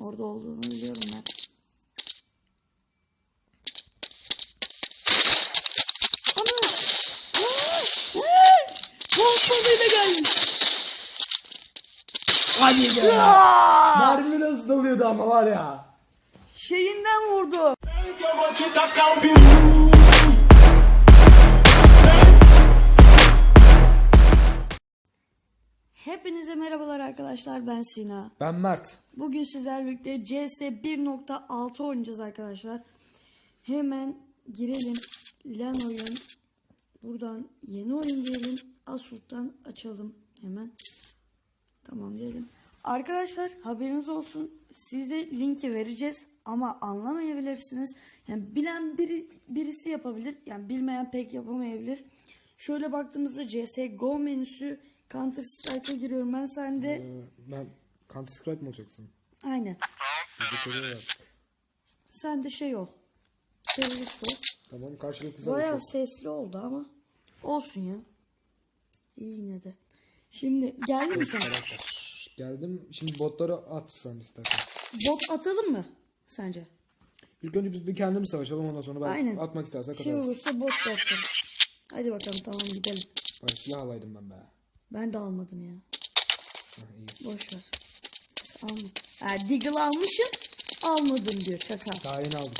Orada olduğunu biliyorum ben. Ana! Pompalıyla gelmiş. Hadi be. Mermi nasıl dalıyordu ama var ya. Şeyinden vurdu. Hepinize merhabalar arkadaşlar ben Sina. Ben Mert. Bugün sizlerle birlikte CS 1.6 oynayacağız arkadaşlar. Hemen girelim. Lan oyun. Buradan yeni oyun diyelim. Asult'tan açalım hemen. Tamam diyelim. Arkadaşlar haberiniz olsun. Size linki vereceğiz ama anlamayabilirsiniz. Yani bilen biri, birisi yapabilir. Yani bilmeyen pek yapamayabilir. Şöyle baktığımızda CSGO menüsü Counter Strike'a giriyorum. Ben sende Ee, ben Counter Strike mi olacaksın? aynen. Sen de şey ol. Terörist ol. Tamam karşılıklı Bayağı savaş. sesli oldu ama olsun ya. İyi yine de. Şimdi geldi mi sen? Geldim. Şimdi botları at sen istersen. Bot atalım mı sence? İlk önce biz bir kendimiz savaşalım ondan sonra ben Aynen. atmak istersen Şey atarız. olursa bot da atarız. Hadi bakalım tamam gidelim. Ben silah alaydım ben be. Ben de almadım ya. Ha, iyi. Boş ver. Alma. Ha, Deagle almışım. Almadım diyor şaka. Daha yeni aldım.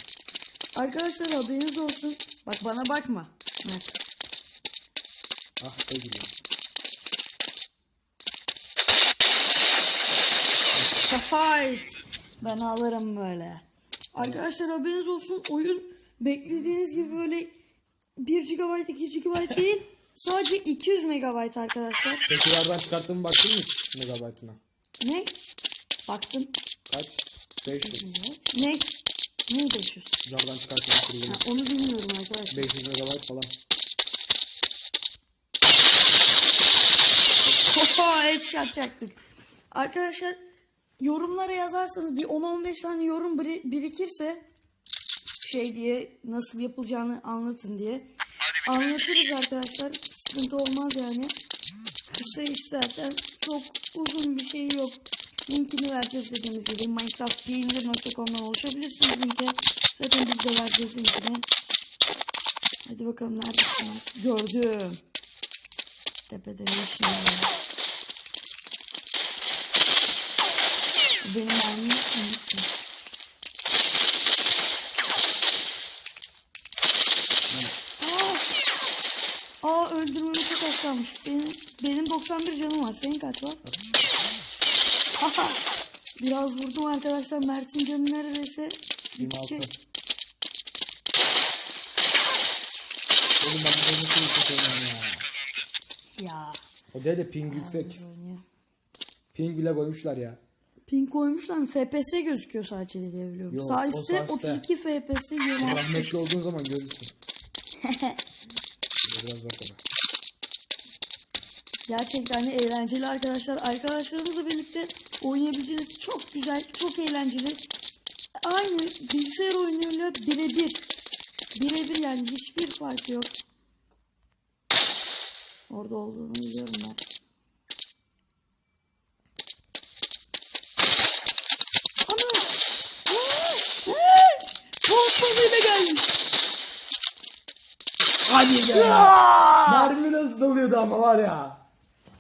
Arkadaşlar haberiniz olsun. Bak bana bakma. Mert. Ah değil ya. Fight. Ben alırım böyle. Arkadaşlar haberiniz olsun. Oyun beklediğiniz gibi böyle 1 GB 2 GB değil. Sadece 200 MB arkadaşlar. Peki yerden çıkarttığımı baktın mı megabaytına? Ne? Baktım. Kaç? 500. Evet. Ne? Ne 500? Yerden çıkarttığımı kırıldı. onu bilmiyorum arkadaşlar. 500 megabayt falan. Oho headshot çaktık. Arkadaşlar yorumlara yazarsanız bir 10-15 tane yorum biri- birikirse şey diye nasıl yapılacağını anlatın diye. Anlatırız arkadaşlar. Sıkıntı olmaz yani. Kısa iş zaten. Çok uzun bir şey yok. Linkini vereceğiz dediğimiz gibi. minecraftgeyindir.com'dan ulaşabilirsiniz linke. Zaten biz de vereceğiz linkini. Hadi bakalım neredesiniz? Gördüm. Tepede ne işin var? Benim mermimi unutma. Aa! Aa öldürmeme çok az kalmış. Senin, benim 91 canım var. Senin kaç var? Aha! Biraz vurdum arkadaşlar. Mert'in canı neredeyse 26. bitecek. Oğlum ben bu oyunu çok ya. Ya. De ping yüksek. Ping bile koymuşlar ya. Ping koymuşlar mı? FPS gözüküyor sadece diye biliyorum. Yok, Sağ o üstte sağ üstte. 32 FPS 26. Rahmetli olduğun zaman görürsün. Biraz bak ona. Gerçekten de eğlenceli arkadaşlar. Arkadaşlarımızla birlikte oynayabileceğiniz çok güzel, çok eğlenceli. Aynı bilgisayar oyunuyla birebir. Birebir yani hiçbir farkı yok. Orada olduğunu biliyorum ben. Ana! Aa! Aa! Pompalıyla gelmiş. Hadi be. Mermi nasıl dalıyordu ama var ya.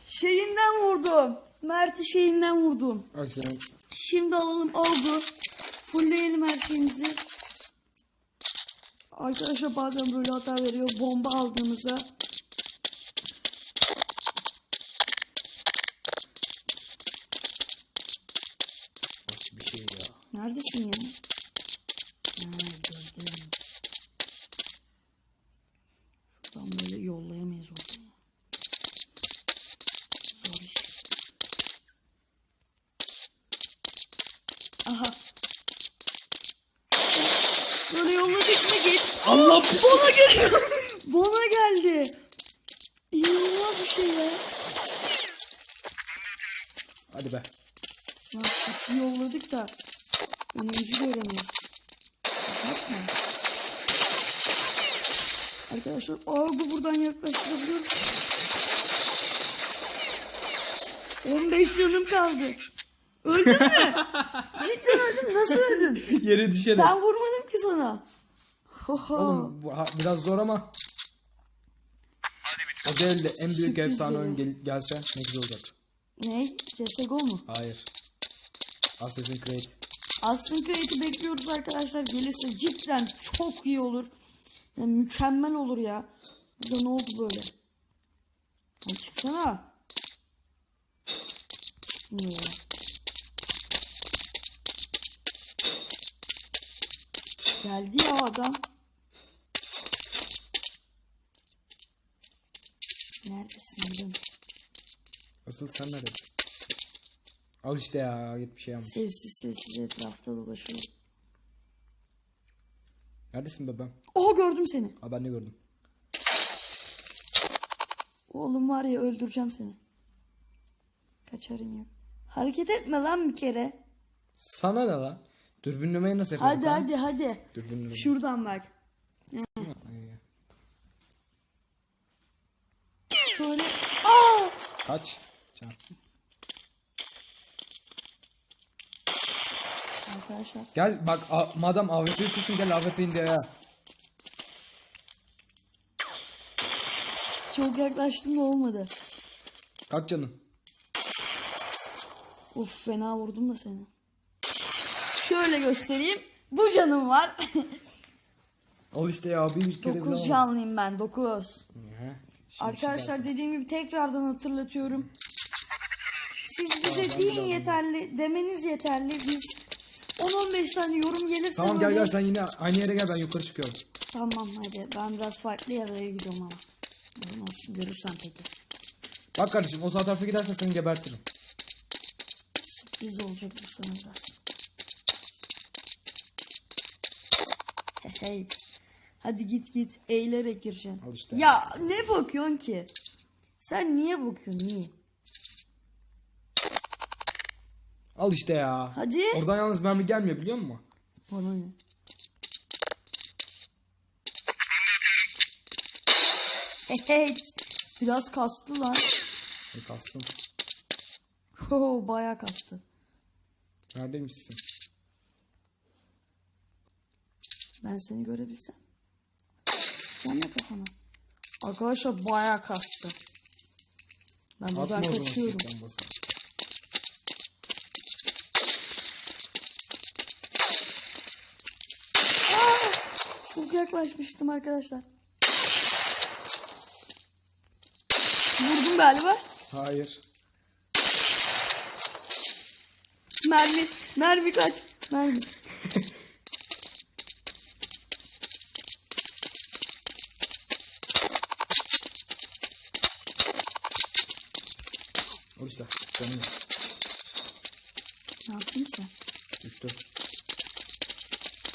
Şeyinden vurdum. Mert'i şeyinden vurdum. Sen. Şimdi alalım oldu. Fullleyelim her şeyimizi. Arkadaşlar bazen böyle hata veriyor. Bomba aldığımızda. Şey ya. Neredesin ya? Ha, gördüm. Şuradan böyle yollayamayız oraya. Zor iş. Aha. Böyle yolladık mı geç. Allah Bana geldi. İnanılmaz bir şey ya. Hadi be. Lan sisi yolladık da önümüzü göremiyoruz. Yapma. Arkadaşlar ağabey buradan yaklaştırabiliyoruz. 15 canım kaldı. Öldün mü? Cidden öldüm. Nasıl öldün? Yere düşerek. Ben vurmadım ki sana. Oğlum bu ha- biraz zor ama. O değil de en büyük Sürpriz efsane oyun gel- gelse ne güzel olacak. Ne? CSGO mu? Hayır. Assassin's Creed. Assassin's Creed'i bekliyoruz arkadaşlar. Gelirse cidden çok iyi olur. Yani mükemmel olur ya. Burada ne oldu böyle? Hadi çıksana. Niye? Geldi ya adam. Neredesin oğlum? Asıl sen neredesin? Al işte ya git bir şey yapma. Sessiz sessiz etrafta dolaşıyorum. Neredesin bebeğim? Oha gördüm seni. Ha ben de gördüm. Oğlum var ya öldüreceğim seni. Kaçarın yok. Hareket etme lan bir kere. Sana ne lan? Dürbünlemeyi nasıl yapıyorduk Hadi hadi hadi. Dürbünleme. Şuradan bak. Şöyle. Aa! Kaç. Can. Arkadaşlar. Gel bak madem AWP istiyorsun gel AWP indir ya. Çok yaklaştım da olmadı. Kaç canın? Uf fena vurdum da seni. Şöyle göstereyim. Bu canım var. Al işte ya bir, kere 9 canlıyım ben 9. Hı. Arkadaşlar dediğim gibi tekrardan hatırlatıyorum. Siz bize deyin yeterli, demeniz yeterli. Biz 10-15 tane yorum gelirse Tamam gel gel sen yine aynı yere gel ben yukarı çıkıyorum. Tamam hadi ben biraz farklı yerlere gidiyorum ama. Sorun olsun görürsen peki. Bak kardeşim o sağ tarafa gidersen seni gebertirim. Sürpriz olacak bu sana biraz. Hey. Hadi git git eğilerek gireceksin. Al işte. Ya ne bakıyorsun ki? Sen niye bakıyorsun niye? Al işte ya. Hadi. Oradan yalnız mermi gelmiyor biliyor musun? Bana ne? Hey. Biraz kastı lan. Ne kalsın. Oo, bayağı kastı. Neredeymişsin? Ben seni görebilsem. Can ya kafana. Arkadaşlar bayağı kastı. Ben buradan kaçıyorum. Çok yaklaşmıştım arkadaşlar. Vurdum galiba. Hayır. Mermi. Mermi kaç. Mermi. Al işte. Canım. Ne yaptın sen? Düştü.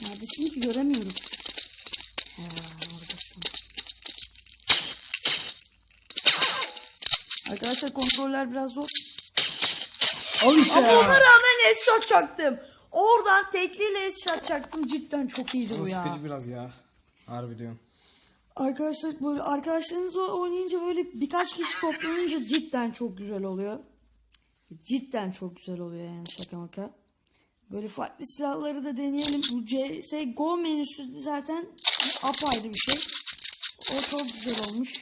Neredesin ki göremiyorum. Ha, oradasın. Arkadaşlar kontroller biraz zor. Al işte Ama ona rağmen headshot çaktım. Oradan tekliyle headshot çaktım. Cidden çok iyiydi bu ya. Sıkıcı biraz ya. Harbi diyorum. Arkadaşlar böyle arkadaşlarınızla oynayınca böyle birkaç kişi toplanınca cidden çok güzel oluyor. Cidden çok güzel oluyor yani şaka maka. Böyle farklı silahları da deneyelim. Bu CSGO menüsü zaten apayrı bir şey. O çok güzel olmuş.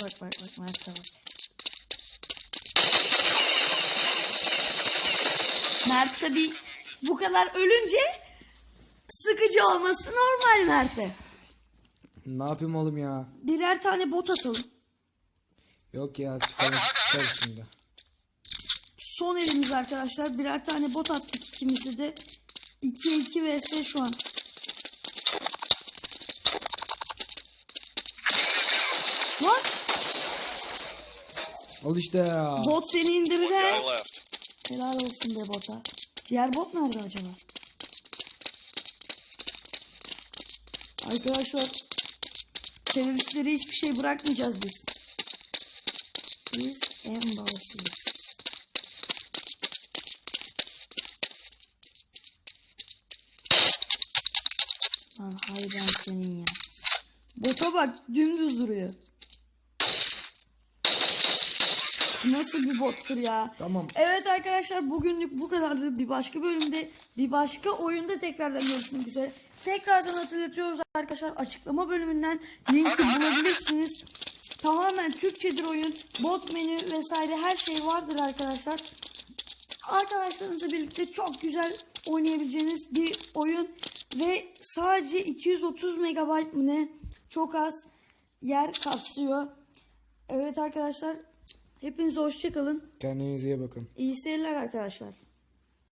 Bak bak bak Mert'e bak. Mert tabi bu kadar ölünce sıkıcı olması normal Mert'e. Ne yapayım oğlum ya? Birer tane bot atalım. Yok ya çıkalım çıkarız şimdi. Son elimiz arkadaşlar. Birer tane bot attık ikimizi de. 2'ye 2 vs şu an. Lan Al işte ya. bot seni indirdi. Helal olsun be bota. Diğer bot nerede acaba? Arkadaşlar teröristlere hiçbir şey bırakmayacağız biz. Biz en balısıyız. Lan hay ben senin ya. Bota bak dümdüz duruyor. nasıl bir bottur ya. Tamam. Evet arkadaşlar bugünlük bu kadardı. Bir başka bölümde bir başka oyunda tekrardan görüşmek üzere. Tekrardan hatırlatıyoruz arkadaşlar açıklama bölümünden linki bulabilirsiniz. Tamamen Türkçedir oyun. Bot menü vesaire her şey vardır arkadaşlar. Arkadaşlarınızla birlikte çok güzel oynayabileceğiniz bir oyun ve sadece 230 megabayt mı ne çok az yer kapsıyor. Evet arkadaşlar hepinize hoşçakalın. Kendinize iyi bakın. İyi seyirler arkadaşlar.